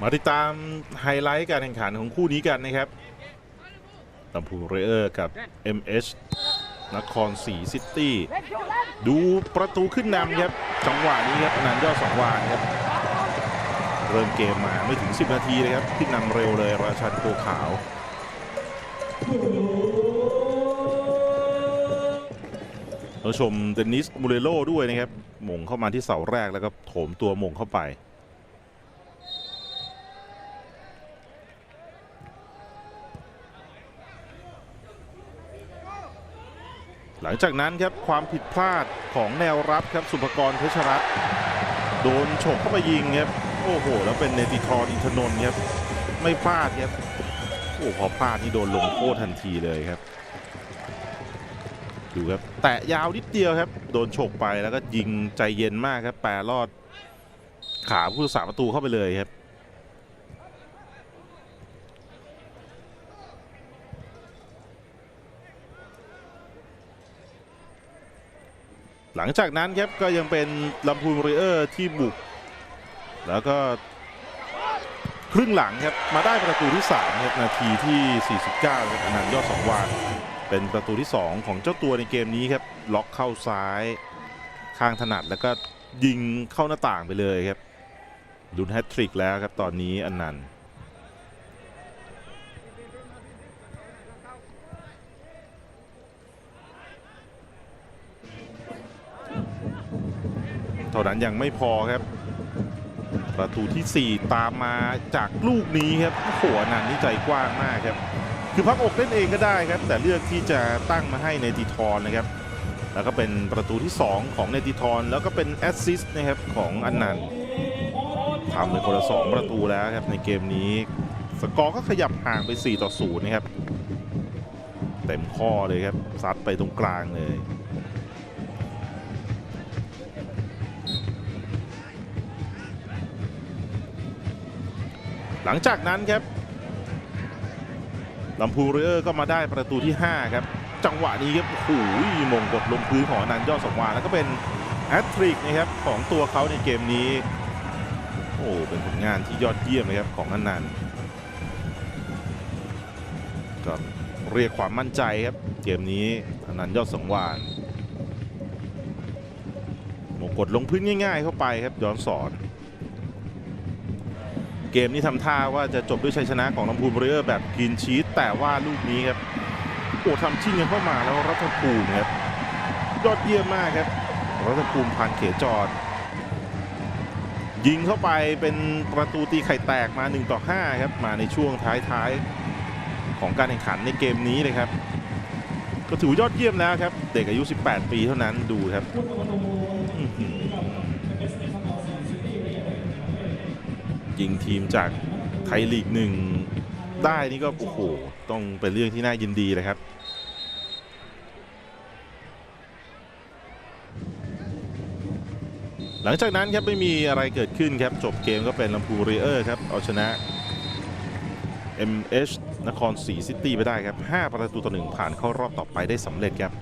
มาติดตามไฮไลท์การแข่งขันของคู่นี้กันนะครับลำพูนเรเออร์กับ MH นครศรีซิตี้ ดูประตูขึ้นนำครับ จังหวะนี้ครับนันยอดสองวานครับ เริ่มเกมมาไม่ถึง 10 นาทีเลยครับ ขึ้นนำเร็วเลยราชันโกขาว เราชมเดนิสมูเรโลด้วยนะครับหม่งเข้ามาที่เสาแรกแล้วก็โถมตัวหม่งเข้าไป หลังจากนั้นครับความผิดพลาดของแนวรับครับสุภกรเพชรรัตน์โดนฉกเข้าไปยิงครับโอ้โห แล้วเป็นเนติทรอินทนนท์ครับไม่พลาดครับโอ้พอพลาดนี่โดนลงโทษทันทีเลยครับ ดูครับ แตะยาวนิดเดียวครับ โดนฉกไปแล้วก็ยิงใจเย็นมากครับ แปรลอด ขาผู้รักษาประตูเข้าไปเลยครับ หลังจากนั้นครับก็ยังเป็นลำพูนเรเออร์ที่บุก แล้วก็ ครึ่งหลังครับมาได้ประตูที่3ครับนาทีที่ 49ครับอนันต์ยอดสองวานเป็นประตูที่ 2 ของเจ้าตัวในเกมนี้ครับล็อกเข้าซ้ายข้างถนัดแล้วก็ยิงเข้าหน้าต่างไปเลยครับดุนแฮตทริกแล้วครับตอนนี้อนันต์เท่านั้นยังไม่พอครับ ประตูทีสี่ 4 ตามมาจากลูกนี้ครับโอ้โหนันนี่ใจกว้างมากครับ คือพักอกเล่นเองก็ได้ครับ แต่เลือกที่จะตั้งมาให้เนติทรนนะครับ แล้วก็เป็นประตูที่ 2 ของเนติทรแล้วก็เป็นแอสซิสต์นะครับของอันนันทำไปคนละ2ประตูแล้วครับในเกมนี้สกอร์ก็ขยับห่างไป 4 ต่อ 0 นะครับ เต็มข้อเลยครับซัดไปตรงกลางเลย หลังจากนั้นครับลำพูเรอร์ก็มาได้ประตูที่ 5 ครับ จังหวะนี้ครับโอ้โหมงกดลงพื้นของนันยอดสงวานแล้วก็เป็นแอตทริกนะครับของตัวเขาในเกมนี้ โอ้เป็นผลงานที่ยอดเยี่ยมเลยครับของอนันต์ก็เรียกความมั่นใจครับ เกมนี้อนันต์ยอดสงวานมงกดลงพื้นง่าย ๆ เข้าไปครับย้อนสอน เกมนี้ทำท่าว่าจะจบด้วยชัยชนะของลำพูนบริเออร์แบบกินชีสแต่ว่าลูกนี้ครับโอ้ทำชิ่งกันเข้ามาแล้วรัฐภูมิครับยอดเยี่ยมมากครับรัฐภูมิผ่านเขจรยิงเข้าไปเป็นประตูตีไข่แตกมา1ต่อ5ครับมาในช่วงท้ายๆของการแข่งขันในเกมนี้เลยครับ ก็ถือยอดเยี่ยมแล้วครับ เด็กอายุ 18 ปีเท่านั้นดูครับอื้อหือ ยิงทีมจากไทยลีกหนึ่งได้นี่ก็โอ้โหต้องเป็นเรื่องที่น่ายินดีเลยครับหลังจากนั้นครับไม่มีอะไรเกิดขึ้นครับจบเกมก็เป็นลำพูเรเออร์ครับเอาชนะ MH นครศรีซิตี้ไปได้ครับ 5 ประตูต่อหนึ่งผ่านเข้ารอบต่อไปได้สำเร็จครับ